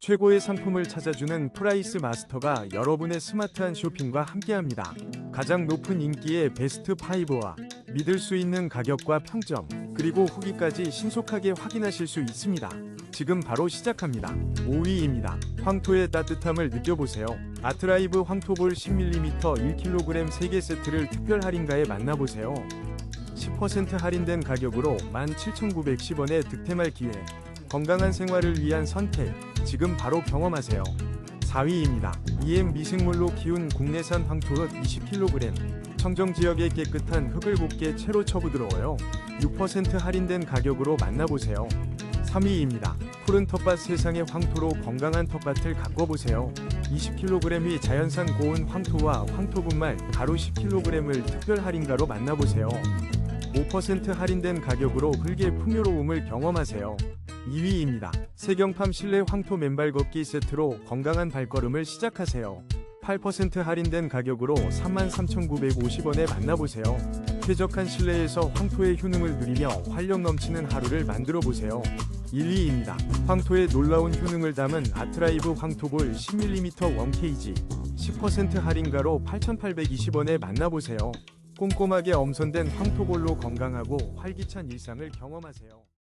최고의 상품을 찾아주는 프라이스 마스터가 여러분의 스마트한 쇼핑과 함께합니다. 가장 높은 인기의 베스트 5와 믿을 수 있는 가격과 평점, 그리고 후기까지 신속하게 확인하실 수 있습니다. 지금 바로 시작합니다. 5위입니다. 황토의 따뜻함을 느껴보세요. 아트라이브 황토볼 10mm 1kg 3개 세트를 특별 할인가에 만나보세요. 10% 할인된 가격으로 17,910원에 득템할 기회. 건강한 생활을 위한 선택. 지금 바로 경험하세요. 4위입니다. EM 미생물로 키운 국내산 황토흙 20kg. 청정 지역의 깨끗한 흙을 곱게 채로 쳐부드러워요. 6% 할인된 가격으로 만나보세요. 3위입니다. 푸른 텃밭 세상의 황토로 건강한 텃밭을 가꿔보세요. 20kg이 자연산 고운 황토와 황토분말 가루 10kg을 특별 할인가로 만나보세요. 5% 할인된 가격으로 흙의 풍요로움을 경험하세요. 2위입니다. 세경팜 실내 황토 맨발 걷기 세트로 건강한 발걸음을 시작하세요. 8% 할인된 가격으로 33,950원에 만나보세요. 쾌적한 실내에서 황토의 효능을 누리며 활력 넘치는 하루를 만들어 보세요. 1위입니다. 황토의 놀라운 효능을 담은 아트라이브 황토볼 10mm 1케이지 10% 할인가로 8,820원에 만나보세요. 꼼꼼하게 엄선된 황토볼로 건강하고 활기찬 일상을 경험하세요.